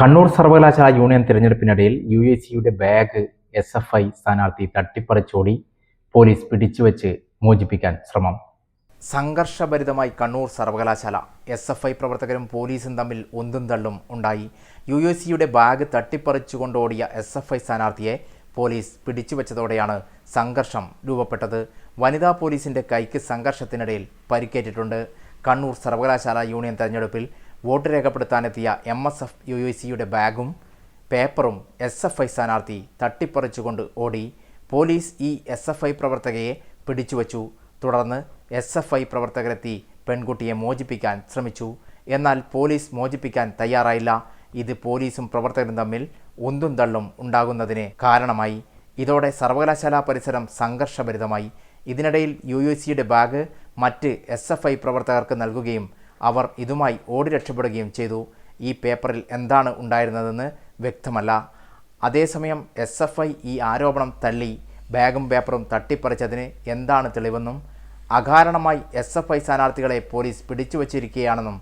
കണ്ണൂർ സർവകലാശാല യൂണിയൻ തിരഞ്ഞെടുപ്പിനിടയിൽ U A സിയുടെ ബാഗ് എസ് എഫ് ഐ സ്ഥാനാർത്ഥി തട്ടിപ്പറിച്ചോടി പോലീസ് പിടിച്ചുവെച്ച് മോചിപ്പിക്കാൻ ശ്രമം. സംഘർഷഭരിതമായി കണ്ണൂർ സർവകലാശാല എസ് എഫ് ഐ പ്രവർത്തകരും പോലീസും തമ്മിൽ ഒന്നും തള്ളും ഉണ്ടായി. യു എ സിയുടെ ബാഗ് തട്ടിപ്പറിച്ചുകൊണ്ടോടിയ എസ് എഫ് ഐ സ്ഥാനാർത്ഥിയെ പോലീസ് പിടിച്ചുവെച്ചതോടെയാണ് സംഘർഷം രൂപപ്പെട്ടത്. വനിതാ പോലീസിന്റെ കൈക്ക് സംഘർഷത്തിനിടയിൽ പരിക്കേറ്റിട്ടുണ്ട്. കണ്ണൂർ സർവകലാശാല യൂണിയൻ തെരഞ്ഞെടുപ്പിൽ vote രേഖപ്പെടുത്താനെത്തിയ M S F U A സിയുടെ ബാഗും പേപ്പറും എസ് എഫ് ഐ സ്ഥാനാർത്ഥി തട്ടിപ്പറിച്ചുകൊണ്ട് ഓടി പോലീസ് ഈ എസ് എഫ് ഐ പ്രവർത്തകയെ പിടിച്ചുവച്ചു. തുടർന്ന് എസ് എഫ് ഐ പ്രവർത്തകരെത്തി പെൺകുട്ടിയെ മോചിപ്പിക്കാൻ ശ്രമിച്ചു. എന്നാൽ പോലീസ് മോചിപ്പിക്കാൻ തയ്യാറായില്ല. ഇത് പോലീസും പ്രവർത്തകരും തമ്മിൽ ഒന്നും തള്ളും ഉണ്ടാകുന്നതിന് കാരണമായി. ഇതോടെ സർവകലാശാല പരിസരം സംഘർഷഭരിതമായി. ഇതിനിടയിൽ യു യു സിയുടെ ബാഗ് മറ്റ് എസ് എഫ് ഐ പ്രവർത്തകർക്ക് നൽകുകയും അവർ ഇതുമായി ഓടി രക്ഷപ്പെടുകയും ചെയ്തു. ഈ പേപ്പറിൽ എന്താണ് ഉണ്ടായിരുന്നതെന്ന് വ്യക്തമല്ല. അതേസമയം എസ് എഫ് ഐ ഈ ആരോപണം തള്ളി. ബാഗും പേപ്പറും തട്ടിപ്പറിച്ചതിന് എന്താണ് തെളിവെന്നും അകാരണമായി എസ് എഫ് ഐ സ്ഥാനാർത്ഥികളെ പോലീസ് പിടിച്ചു വച്ചിരിക്കുകയാണെന്നും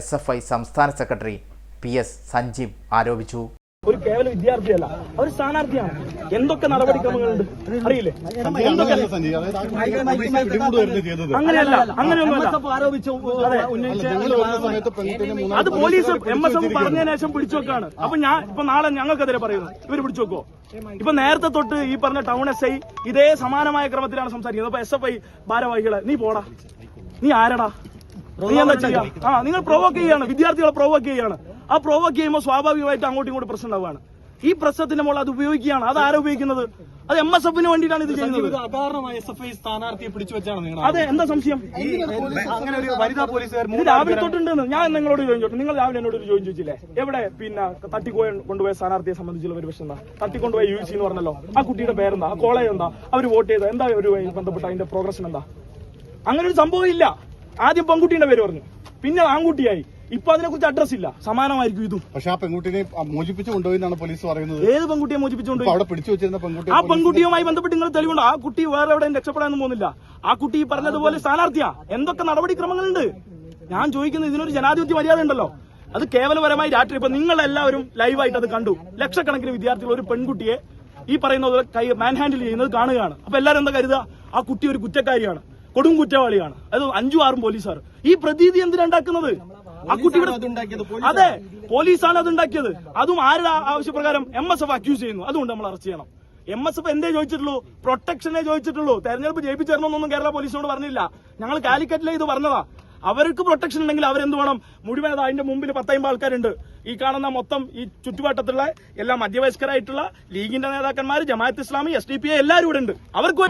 എസ് എഫ് ഐ സംസ്ഥാന സെക്രട്ടറി പി എസ് സഞ്ജീവ് ആരോപിച്ചു. ഒരു കേവല വിദ്യാർത്ഥിയല്ല അവർ സ്ഥാനാർത്ഥിയാണ്. എന്തൊക്കെ നടപടിക്രമങ്ങളുണ്ട്? അറിയില്ലേ? എന്തൊക്കെ അങ്ങനെയല്ല അങ്ങനെയൊന്നും അത്. പോലീസ് എം എസ് എഫ് പറഞ്ഞതിന് ശേഷം പിടിച്ചു വെക്കാണ്. അപ്പൊ ഞാൻ ഇപ്പൊ നാളെ ഞങ്ങൾക്കെതിരെ പറയുന്നു. ഇവർ പിടിച്ചു വെക്കോ ഇപ്പൊ നേരത്തെ തൊട്ട് ഈ പറഞ്ഞ ടൗൺ എസ് ഐ ഇതേ സമാനമായ ക്രമത്തിലാണ് സംസാരിക്കുന്നത്. അപ്പൊ എസ് എഫ് ഐ ഭാരവാഹികളെ നീ പോടാ. നീ ആരടാ? നീ എന്താ ചെയ്യാ? ആ നിങ്ങൾ പ്രൊവോക്ക് ചെയ്യാണ്. വിദ്യാർത്ഥികളെ പ്രൊവോക്ക് ചെയ്യാണ്. ആ പ്രൊവോക്ക് ചെയ്യുമ്പോൾ സ്വാഭാവികമായിട്ട് അങ്ങോട്ടും ഇങ്ങോട്ടും പ്രശ്നം ഉണ്ടാവുകയാണ്. ഈ പ്രശ്നത്തിന്റെ മുകളിൽ അത് ഉപയോഗിക്കുകയാണ്. അത് ആരാ ഉപയോഗിക്കുന്നത്? അത് എം എസ് എഫിന് വേണ്ടിയിട്ടാണ് ഇത് ചെയ്യുന്നത്. അകാരണമായ എസ് എഫ് ഐ സ്ഥാനാർത്ഥിയെ പിടിച്ചു വെച്ചാണ് നിങ്ങൾ അതെ എന്താ സംശയം? അങ്ങനെ ഒരു വനിതാ പോലീസുകാർ ഇത് രാവിലെ തൊട്ടുണ്ടെന്ന് ഞാൻ നിങ്ങളോട് ചോദിച്ചോട്ടെ? നിങ്ങൾ രാവിലെ എന്നോട് ഒരു ചോദ്യം ചോദിച്ചില്ലേ? എവിടെ? പിന്നെ തട്ടിക്കോ കൊണ്ടുപോയ സ്ഥാനാർത്ഥിയെ സംബന്ധിച്ചുള്ള ഒരു പ്രശ്നം എന്താ? തട്ടിക്കൊണ്ടുപോയ യു സി എന്ന് പറഞ്ഞല്ലോ. ആ കുട്ടിയുടെ പേരെന്താ? ആ കോളേജ് എന്താ? അവർ വോട്ട് ചെയ്ത? എന്താ ഒരു ബന്ധപ്പെട്ട അതിന്റെ പ്രോഗ്രഷൻ എന്താ? അങ്ങനെ ഒരു സംഭവം ഇല്ല. ആദ്യം പെൺകുട്ടിയുടെ പേര് പറഞ്ഞു. പിന്നെ ആൺകുട്ടിയായി. ഇപ്പൊ അതിനെ കുറിച്ച് അഡ്രസ് ഇല്ല. സമാനമായിരിക്കും ഇതും. പക്ഷെ ആ പെൺകുട്ടിയെ മോചിപ്പിച്ചു കൊണ്ടുപോയി പോലീസ് പറയുന്നത്. ഏത് പെൺകുട്ടിയെ മോചിപ്പിച്ചുകൊണ്ട് അവിടെ പിടിച്ചു വെച്ചിരുന്ന പെൺകുട്ടി ആ പെൺകുട്ടിയുമായി ബന്ധപ്പെട്ട് നിങ്ങൾ തെളിവുണ്ട്? ആ കുട്ടി വേറെ എവിടെയും രക്ഷപ്പെടാനൊന്നും പോകുന്നില്ല. ആ കുട്ടി ഈ പറഞ്ഞതുപോലെ സ്ഥാനാർത്ഥിയാ. എന്തൊക്കെ നടപടിക്രമങ്ങളുണ്ട്? ഞാൻ ചോദിക്കുന്നത് ഇതിനൊരു ജനാധിപത്യ മര്യാദ ഉണ്ടല്ലോ. അത് കേവലപരമായി രാത്രി. ഇപ്പൊ നിങ്ങൾ എല്ലാവരും ലൈവായിട്ട് അത് കണ്ടു. ലക്ഷക്കണക്കിന് വിദ്യാർത്ഥികൾ ഒരു പെൺകുട്ടിയെ ഈ പറയുന്ന പോലെ കൈ മാൻ ഹാൻഡിൽ ചെയ്യുന്നത് കാണുകയാണ്. അപ്പൊ എല്ലാവരും എന്താ കരുതുക? ആ കുട്ടി ഒരു കുറ്റക്കാരിയാണ്. കൊടും കുറ്റവാളിയാണ്. അത് അഞ്ചും ആറും പോലീസുകാർ ഈ പ്രതീതി എന്തിനാ ഉണ്ടാക്കുന്നത്? ആ കുട്ടി ഇവിടെ അതെ പോലീസാണ്. അത് ഉണ്ടാക്കിയത് അതും ആരുടെ ആവശ്യപ്രകാരം എം എസ് എഫ് അക്യൂസ് ചെയ്യുന്നു. അതുകൊണ്ട് നമ്മൾ അറസ്റ്റ് ചെയ്യണം. എം എസ് എഫ് എന്തേ ചോദിച്ചിട്ടുള്ളൂ? പ്രൊട്ടക്ഷനെ ചോദിച്ചിട്ടുള്ളൂ. തെരഞ്ഞെടുപ്പ് ജയിപ്പിച്ചേരണമെന്നൊന്നും കേരള പോലീസിനോട് പറഞ്ഞില്ല. ഞങ്ങൾ കാലിക്കറ്റിലെ ഇത് പറഞ്ഞതാ. അവർക്ക് പ്രൊട്ടക്ഷൻ ഉണ്ടെങ്കിൽ അവരെന്ത് വേണം? മുഴുവൻ അത് അതിന്റെ മുമ്പിൽ പത്തയമ്പ ആൾക്കാരുണ്ട്. ഈ കാണുന്ന മൊത്തം ഈ ചുറ്റുപാട്ടത്തുള്ള എല്ലാ മധ്യവയസ്കരായിട്ടുള്ള ലീഗിന്റെ നേതാക്കന്മാർ Jamaat Islami S D P എല്ലാവരും ഇവിടെ ഉണ്ട്. അവർക്ക്